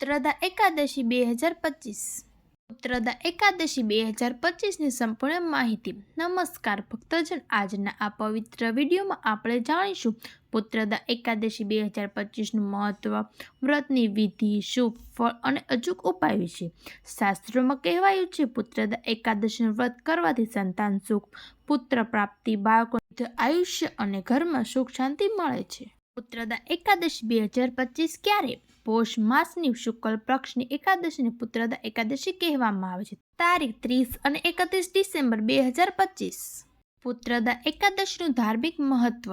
પુત્રદા એકાદશી બે હજાર પચીસ. પુત્રદા એકાદશી બે હજાર પચીસની સંપૂર્ણ માહિતી. નમસ્કાર ભક્તજન. આજના આ પવિત્ર વિડીયોમાં આપણે જાણીશું પુત્રદા એકાદશી બે હજાર પચીસનું મહત્વ, વ્રતની વિધિ, શુભ ફળ અને અચૂક ઉપાય વિશે. શાસ્ત્રોમાં કહેવાયું છે પુત્રદા એકાદશીનું વ્રત કરવાથી સંતાન સુખ, પુત્ર પ્રાપ્તિ બાળકો આયુષ્ય અને ઘરમાં સુખ શાંતિ મળે છે. પુત્રદા એકાદશી બે હજાર પચીસ ક્યારે? પોષ માસની શુક્લ પક્ષની એકાદશીને પુત્રદા એકાદશી કહેવામાં આવે છે. તારીખ ત્રીસ અને એકત્રીસ ડિસેમ્બર બે હજાર પચીસ. પુત્રદા એકાદશીનું ધાર્મિક મહત્વ.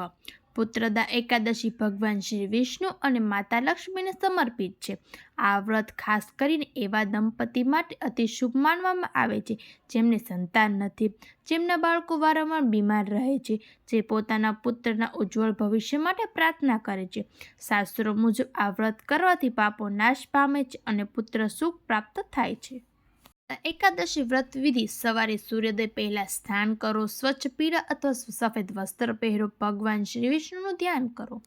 પુત્રદા એકાદશી ભગવાન શ્રી વિષ્ણુ અને માતા લક્ષ્મીને સમર્પિત છે. આ વ્રત ખાસ કરીને એવા દંપતી માટે અતિ શુભ માનવામાં આવે છે, જેમને સંતાન નથી, જેમના બાળકો વારંવાર બીમાર રહે છે, જે પોતાના પુત્રના ઉજ્જવળ ભવિષ્ય માટે પ્રાર્થના કરે છે. શાસ્ત્રો મુજબ આ વ્રત કરવાથી પાપો નાશ પામે છે અને પુત્ર સુખ પ્રાપ્ત થાય છે. એકાદશી વ્રત વિધિ. સવારે સૂર્યોદય પહેલા સ્નાન કરો, સ્વચ્છ પીળા અથવા સફેદ વસ્ત્ર પહેરો. ભગવાન શ્રી વિષ્ણુનું ધ્યાન કરો.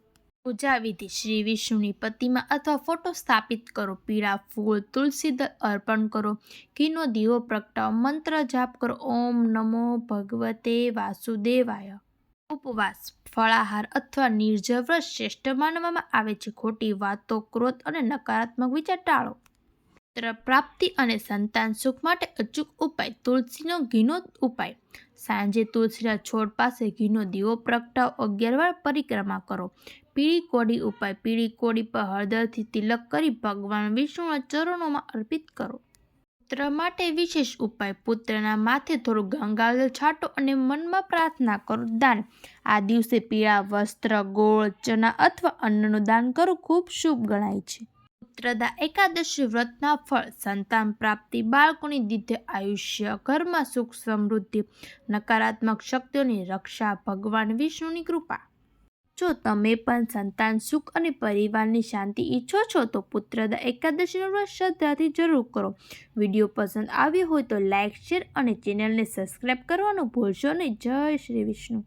પૂજા વિધિ. શ્રી વિષ્ણુની પ્રતિમા અથવા ફોટો સ્થાપિત કરો. પીળા ફૂલ, તુલસી દળ અર્પણ કરો. ઘીનો દીવો પ્રગટાવો. મંત્ર જાપ કરો. ઓમ નમો ભગવતે વાસુદેવાય. ઉપવાસ. ફળાહાર અથવા નિર્જવ્રત શ્રેષ્ઠ માનવામાં આવે છે. ખોટી વાતો, ક્રોધ અને નકારાત્મક વિચાર ટાળો. પુત્ર પ્રાપ્તિ અને સંતાન સુખ માટે અચૂક ઉપાય. તુલસીનો ઘીનો ઉપાય. સાંજે તુલસીના છોડ પાસે ઘીનો દીવો પ્રગટાવ, અગિયાર પરિક્રમા કરો. પીળી કોડી ઉપાય. પીળી કોડી પર હળદરથી તિલક કરી ભગવાન વિષ્ણુના ચરણોમાં અર્પિત કરો. પુત્ર માટે વિશેષ ઉપાય. પુત્રના માથે થોડું ગંગાજળ છાંટો અને મનમાં પ્રાર્થના કરો. દાન. આ દિવસે પીળા વસ્ત્ર, ગોળ, ચના અથવા અન્નનું દાન કરવું ખૂબ શુભ ગણાય છે. પુત્રદા એકાદશી વ્રતના ફળ, સંતાન પ્રાપ્તિ, બાળકોની દીધે આયુષ્ય, ઘરમાં સુખ સમૃદ્ધિ, નકારાત્મક શક્તિઓની રક્ષા, ભગવાન વિષ્ણુની કૃપા. જો તમે પણ સંતાન, સુખ અને પરિવારની શાંતિ ઈચ્છો છો, તો પુત્રદા એકાદશીનો વ્રત શ્રદ્ધાથી જરૂર કરો. વીડિયો પસંદ આવ્યો હોય તો લાઇક શેર અને ચેનલને સબસ્ક્રાઈબ કરવાનું ભૂલશો નહીં. જય શ્રી વિષ્ણુ.